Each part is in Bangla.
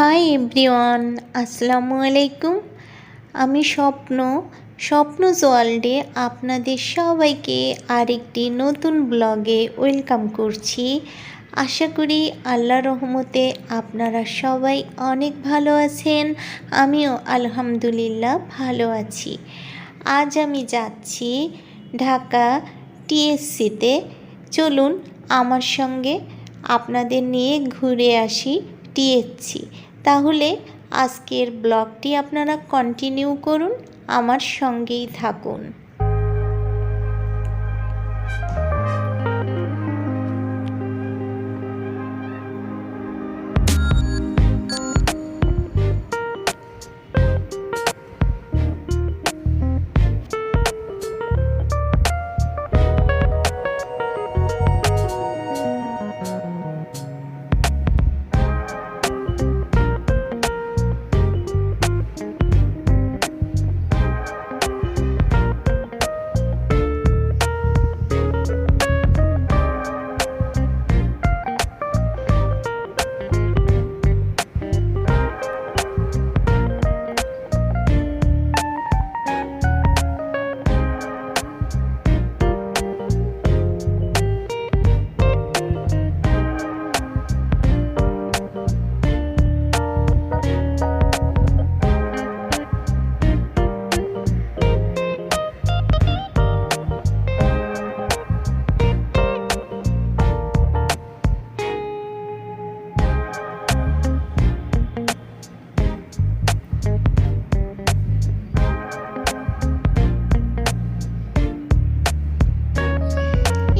হাই এভরিওয়ান, আসসালামু আলাইকুম। আমি স্বপ্ন স্বপ্ন ওয়ার্ল্ডে আপনাদের সবাইকে আরেকটি নতুন ব্লগে ওয়েলকাম করছি। আশা করি আল্লাহ রহমতে আপনারা সবাই অনেক ভালো আছেন, আমিও আলহামদুলিল্লাহ ভালো আছি। আজ আমি যাচ্ছি ঢাকা টিএসসিতে। চলুন আমার সঙ্গে আপনাদের নিয়ে ঘুরে আসি। টিএসসি তাহলে আজকের ব্লগটি আপনারা কন্টিনিউ করুন আমার সঙ্গেই থাকুন।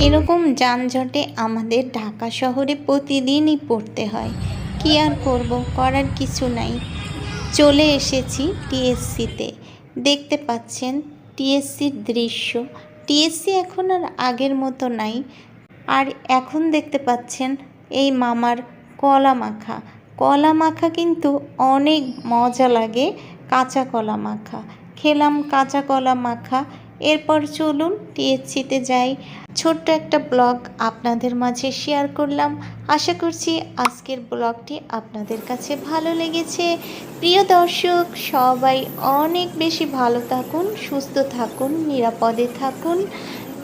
এরকম যানজটে আমাদের ঢাকা শহরে প্রতিদিনই পড়তে হয়। কি আর করব? করার কিছু নাই। চলে এসেছি টিএসসিতে। দেখতে পাচ্ছেন টিএসসির দৃশ্য। টিএসসি এখন আর আগের মতো নাই। আর এখন দেখতে পাচ্ছেন এই মামার কলা মাখা। কলা মাখা কিন্তু অনেক মজা লাগে কাঁচা কলা মাখা। খেলাম কাঁচা কলা মাখা। এরপর চলুন টিএসসিতে যাই। ছোট্ট একটা ব্লগ আপনাদের মাঝে শেয়ার করলাম। আশা করছি আজকের ব্লগটি আপনাদের কাছে ভালো লেগেছে। প্রিয় দর্শক, সবাই অনেক বেশি ভালো থাকুন, সুস্থ থাকুন, নিরাপদে থাকুন।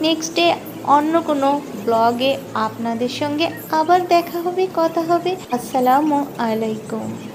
নেক্সট ডে অন্য কোনো ব্লগে আপনাদের সঙ্গে আবার দেখা হবে, কথা হবে। আসসালামু আলাইকুম।